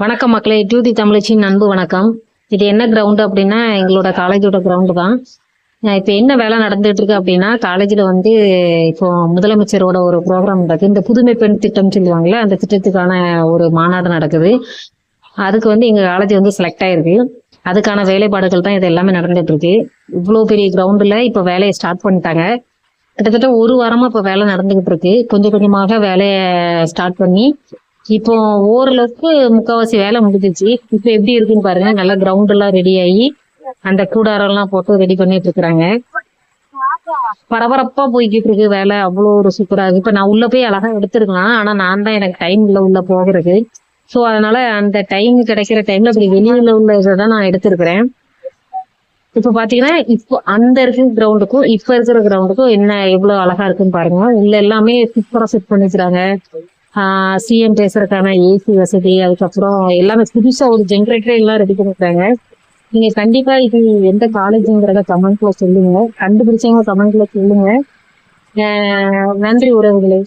வணக்கம் மக்களே டியூதி தமிழச்சின் அன்பு வணக்கம். இது என்ன கிரவுண்டு அப்படின்னா எங்களோட காலேஜோட கிரவுண்டு தான். இப்போ என்ன வேலை நடந்துட்டு இருக்கு அப்படின்னா காலேஜில் வந்து இப்போ முதலமைச்சரோட ஒரு ப்ரோக்ராம் நடக்குது இந்த புதுமை பெண் திட்டம் சொல்லுவாங்கல்ல அந்த திட்டத்துக்கான ஒரு மாநாடு நடக்குது. அதுக்கு வந்து எங்க காலேஜ் வந்து செலக்ட் ஆயிருக்கு. அதுக்கான வேலைப்பாடுகள் தான் இது எல்லாமே நடந்துட்டு இருக்கு. இவ்வளோ பெரிய கிரவுண்டில் இப்போ வேலையை ஸ்டார்ட் பண்ணிட்டாங்க. கிட்டத்தட்ட ஒரு வாரமா இப்போ வேலை நடந்துகிட்டு இருக்கு. கொஞ்சம் கொஞ்சமாக வேலையை ஸ்டார்ட் பண்ணி இப்போ ஓரளவுக்கு முக்காவாசி வேலை முடிஞ்சிச்சு. இப்போ எப்படி இருக்குன்னு பாருங்க. நல்லா கிரவுண்ட் எல்லாம் ரெடி ஆகி அந்த கூடாரம் எல்லாம் போட்டு ரெடி பண்ணிட்டு இருக்கிறாங்க. பரபரப்பா போய்கிட்டு இருக்கு வேலை. அவ்வளோ ஒரு சூப்பரா இருக்கு. இப்ப நான் உள்ள போய் அழகா எடுத்திருக்கலாம். ஆனா நான் தான் எனக்கு டைம் இல்ல உள்ள போகிறது ஸோ அதனால அந்த டைம் கிடைக்கிற டைம்ல அப்படி வெளியில உள்ள இதை தான் நான் எடுத்திருக்கிறேன். இப்ப பாத்தீங்கன்னா இப்போ அந்த இருக்கிற கிரவுண்டுக்கும் இப்ப இருக்கிற கிரவுண்டுக்கும் என்ன எவ்வளவு அழகா இருக்குன்னு பாருங்க. உள்ள எல்லாமே சூப்பரா செட் பண்ணிக்கிறாங்க. சிஎம் பேசுறதுக்கான ஏசி வசதி அதுக்கப்புறம் எல்லாமே புதுசா ஒரு ஜென்ரேட்டர் எல்லாம் ரெடி பண்ணிருக்காங்க. நீங்க கண்டிப்பா இது எந்த காலேஜுங்கிறத கமெண்ட்ல சொல்லுங்க. கண்டுபிடிச்சவங்க கமெண்ட்ல சொல்லுங்க. ஆஹ் நன்றி உறவுகளே.